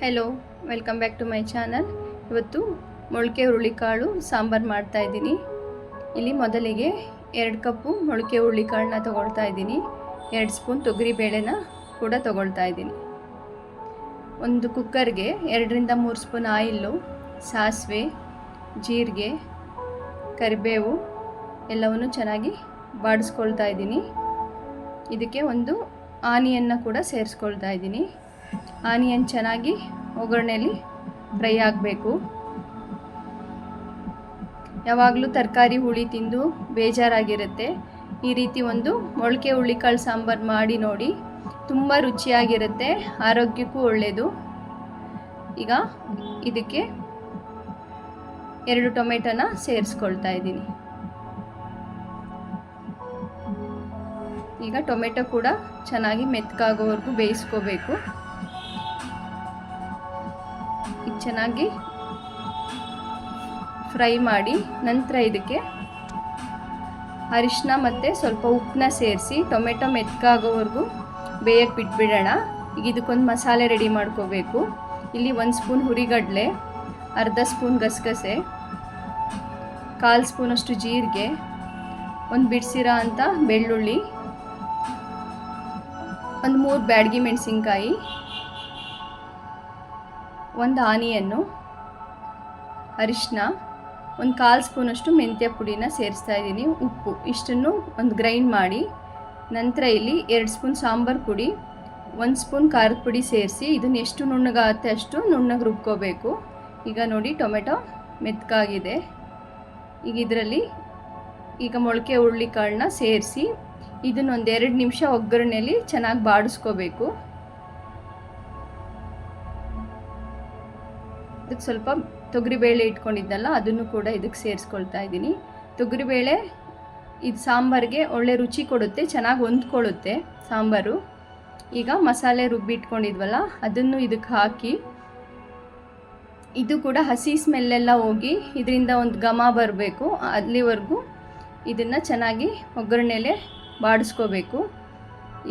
Hello welcome back to my channel ಇವತ್ತು ಮೊಳಕೆ ಹುರುಳಿಕಾಳು ಸಾಂಬಾರು ಮಾಡ್ತಾ ಇದ್ದೀನಿ. ಇಲ್ಲಿ ಮೊದಲಿಗೆ ಎರಡು ಕಪ್ಪು ಮೊಳಕೆ ಹುರುಳಿಕಾಳನ್ನ ತೊಗೊಳ್ತಾ ಇದ್ದೀನಿ. ಎರಡು ಸ್ಪೂನ್ ತೊಗರಿ ಬೇಳೆನ ಕೂಡ ತೊಗೊಳ್ತಾ ಇದ್ದೀನಿ. ಒಂದು ಕುಕ್ಕರ್ಗೆ ಎರಡರಿಂದ ಮೂರು ಸ್ಪೂನ್ ಆಯಿಲ್ಲು ಸಾಸಿವೆ, ಜೀರಿಗೆ, ಕರಿಬೇವು ಎಲ್ಲವನ್ನು ಚೆನ್ನಾಗಿ ಬಾಡಿಸ್ಕೊಳ್ತಾ ಇದ್ದೀನಿ. ಇದಕ್ಕೆ ಒಂದು ಆನಿಯನ್ನು ಕೂಡ ಸೇರಿಸ್ಕೊಳ್ತಾ ಇದ್ದೀನಿ. ಆನಿಯನ್ ಚೆನ್ನಾಗಿ ಒಗ್ಗರಣೆಯಲ್ಲಿ ಫ್ರೈ ಆಗಬೇಕು. ಯಾವಾಗಲೂ ತರಕಾರಿ ಹುಳಿ ತಿಂದು ಬೇಜಾರಾಗಿರುತ್ತೆ. ಈ ರೀತಿ ಒಂದು ಮೊಳಕೆ ಹುಳಿಕಾಳು ಸಾಂಬಾರು ಮಾಡಿ ನೋಡಿ ತುಂಬ ರುಚಿಯಾಗಿರುತ್ತೆ, ಆರೋಗ್ಯಕ್ಕೂ ಒಳ್ಳೆಯದು ಈಗ ಇದಕ್ಕೆ ಎರಡು ಟೊಮೆಟೊನ ಸೇರಿಸ್ಕೊಳ್ತಾ ಇದ್ದೀನಿ. ಈಗ ಟೊಮೆಟೊ ಕೂಡ ಚೆನ್ನಾಗಿ ಮೆತ್ಕಾಗೋವರೆಗೂ ಬೇಯಿಸ್ಕೋಬೇಕು. ಈಗ ಚೆನ್ನಾಗಿ ಫ್ರೈ ಮಾಡಿ, ನಂತರ ಇದಕ್ಕೆ ಅರಿಶಿನ ಮತ್ತು ಸ್ವಲ್ಪ ಉಪ್ಪನ್ನ ಸೇರಿಸಿ, ಟೊಮೆಟೊ ಮೆತ್ಕಾಗೋವರೆಗೂ ಬೇಯಕ್ಕೆ ಬಿಟ್ಬಿಡೋಣ. ಈಗ ಇದಕ್ಕೊಂದು ಮಸಾಲೆ ರೆಡಿ ಮಾಡ್ಕೋಬೇಕು. ಇಲ್ಲಿ ಒಂದು ಸ್ಪೂನ್ ಹುರಿಗಡಲೆ, ಅರ್ಧ ಸ್ಪೂನ್ ಗಸಗಸೆ, ಕಾಲು ಸ್ಪೂನಷ್ಟು ಜೀರಿಗೆ, ಒಂದು ಬಿಡಿಸಿರೋ ಅಂತ ಬೆಳ್ಳುಳ್ಳಿ, ಒಂದು ಮೂರು ಬ್ಯಾಡಗಿ ಮೆಣಸಿನ್ಕಾಯಿ ಒಂದು ಆನಿಯನ್ನು ಅರಿಶಿನ ಒಂದು ಕಾಲು ಸ್ಪೂನಷ್ಟು ಮೆಂತ್ಯ ಪುಡಿನ ಸೇರಿಸ್ತಾ ಇದ್ದೀನಿ. ಉಪ್ಪು ಇಷ್ಟನ್ನು ಒಂದು ಗ್ರೈಂಡ್ ಮಾಡಿ, ನಂತರ ಇಲ್ಲಿ ಎರಡು ಸ್ಪೂನ್ ಸಾಂಬಾರು ಪುಡಿ, ಒಂದು ಸ್ಪೂನ್ ಖಾರದ ಪುಡಿ ಸೇರಿಸಿ, ಇದನ್ನು ಎಷ್ಟು ನುಣ್ಣಗಾಗುತ್ತೆ ಅಷ್ಟು ನುಣ್ಣಗೆ ರುಬ್ಕೋಬೇಕು. ಈಗ ನೋಡಿ ಟೊಮೆಟೊ ಮೆತ್ತಗಾಗಿದೆ ಈಗ ಇದರಲ್ಲಿ ಈಗ ಮೊಳಕೆ ಹುರುಳಿಕಾಳನ್ನ ಸೇರಿಸಿ ಇದನ್ನೊಂದು ಎರಡು ನಿಮಿಷ ಒಗ್ಗರಣೆಯಲ್ಲಿ ಚೆನ್ನಾಗಿ ಬಾಡಿಸ್ಕೋಬೇಕು. ಇದಕ್ಕೆ ಸ್ವಲ್ಪ ತೊಗರಿಬೇಳೆ ಇಟ್ಕೊಂಡಿದ್ದಲ್ಲ, ಅದನ್ನು ಕೂಡ ಇದಕ್ಕೆ ಸೇರಿಸ್ಕೊಳ್ತಾ ಇದ್ದೀನಿ. ತೊಗರಿಬೇಳೆ ಇದು ಸಾಂಬಾರಿಗೆ ಒಳ್ಳೆ ರುಚಿ ಕೊಡುತ್ತೆ, ಚೆನ್ನಾಗಿ ಹೊಂದ್ಕೊಳ್ಳುತ್ತೆ ಸಾಂಬಾರು. ಈಗ ಮಸಾಲೆ ರುಬ್ಬಿ ಇಟ್ಕೊಂಡಿದ್ವಲ್ಲ, ಅದನ್ನು ಇದಕ್ಕೆ ಹಾಕಿ, ಇದು ಕೂಡ ಹಸಿ ಸ್ಮೆಲ್ಲೆಲ್ಲ ಹೋಗಿ ಇದರಿಂದ ಒಂದು ಘಮ ಬರಬೇಕು. ಅಲ್ಲಿವರೆಗೂ ಇದನ್ನು ಚೆನ್ನಾಗಿ ಒಗ್ಗರಣೆಲೆ ಬಾಡಿಸ್ಕೋಬೇಕು.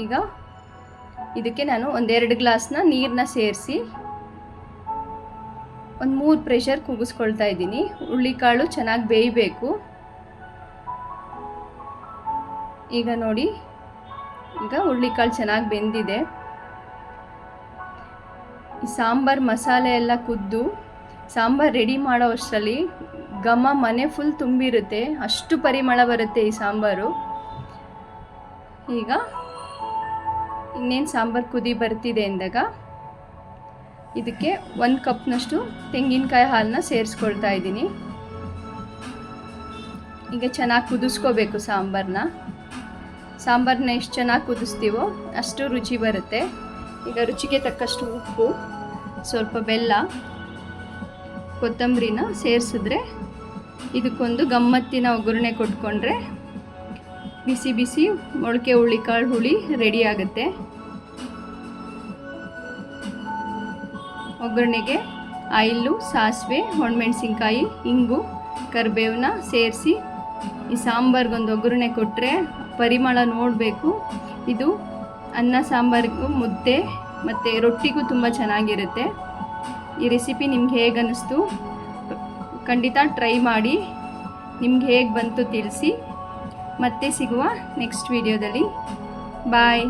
ಈಗ ಇದಕ್ಕೆ ನಾನು ಒಂದೆರಡು ಗ್ಲಾಸ್ನ ನೀರನ್ನ ಸೇರಿಸಿ ಒಂದು ಮೂರು ಪ್ರೆಷರ್ ಕೂಗಿಸ್ಕೊಳ್ತಾ ಇದ್ದೀನಿ. ಹುಳ್ಳಿಕಾಳು ಚೆನ್ನಾಗಿ ಬೇಯಬೇಕು. ಈಗ ನೋಡಿ, ಈಗ ಹುಳ್ಳಿಕಾಳು ಚೆನ್ನಾಗಿ ಬೆಂದಿದೆ. ಈ ಸಾಂಬಾರು ಮಸಾಲೆ ಎಲ್ಲ ಕುದ್ದು, ಸಾಂಬಾರು ರೆಡಿ ಮಾಡೋ ಅಷ್ಟರಲ್ಲಿ ಘಮ ಮನೆ ಫುಲ್ ತುಂಬಿರುತ್ತೆ. ಅಷ್ಟು ಪರಿಮಳ ಬರುತ್ತೆ ಈ ಸಾಂಬಾರು. ಈಗ ಇನ್ನೇನು ಸಾಂಬಾರು ಕುದಿ ಬರ್ತಿದೆ ಅಂದಾಗ ಇದಕ್ಕೆ ಒಂದು ಕಪ್ನಷ್ಟು ತೆಂಗಿನಕಾಯಿ ಹಾಲನ್ನ ಸೇರಿಸ್ಕೊಳ್ತಾ ಇದ್ದೀನಿ. ಈಗ ಚೆನ್ನಾಗಿ ಕುದಿಸ್ಕೋಬೇಕು ಸಾಂಬಾರನ್ನ ಸಾಂಬಾರನ್ನ ಎಷ್ಟು ಚೆನ್ನಾಗಿ ಕುದಿಸ್ತೀವೋ ಅಷ್ಟು ರುಚಿ ಬರುತ್ತೆ. ಈಗ ರುಚಿಗೆ ತಕ್ಕಷ್ಟು ಉಪ್ಪು, ಸ್ವಲ್ಪ ಬೆಲ್ಲ, ಕೊತ್ತಂಬರಿನ ಸೇರಿಸಿದ್ರೆ ಇದಕ್ಕೊಂದು ಗಮ್ಮತ್ತಿನ ಒಗ್ಗರಣೆ ಕೊಟ್ಕೊಂಡ್ರೆ ಬಿಸಿ ಬಿಸಿ ಮೊಳಕೆ ಹುಳಿಕಾಳು ಹುಳಿ ರೆಡಿ ಆಗುತ್ತೆ. ಒಗ್ಗರಣೆಗೆ ಆಯಿಲ್ಲು, ಸಾಸಿವೆ ಒಣಮೆಣ್ಸಿನ್ಕಾಯಿ ಇಂಗು ಕರಿಬೇವನ್ನ ಸೇರಿಸಿ ಈ ಸಾಂಬಾರ್ಗೊಂದು ಒಗ್ಗರಣೆ ಕೊಟ್ಟರೆ ಪರಿಮಳ ನೋಡಬೇಕು. ಇದು ಅನ್ನ ಸಾಂಬಾರಿಗೂ ಮುದ್ದೆ ಮತ್ತು ರೊಟ್ಟಿಗೂ ತುಂಬ ಚೆನ್ನಾಗಿರುತ್ತೆ. ಈ ರೆಸಿಪಿ ನಿಮ್ಗೆ ಹೇಗೆ ಅನ್ನಿಸ್ತು ಖಂಡಿತ ಟ್ರೈ ಮಾಡಿ. ನಿಮ್ಗೆ ಹೇಗೆ ಬಂತು ತಿಳಿಸಿ. ಮತ್ತೆ ಸಿಗುವ ನೆಕ್ಸ್ಟ್ ವಿಡಿಯೋದಲ್ಲಿ. ಬಾಯ್.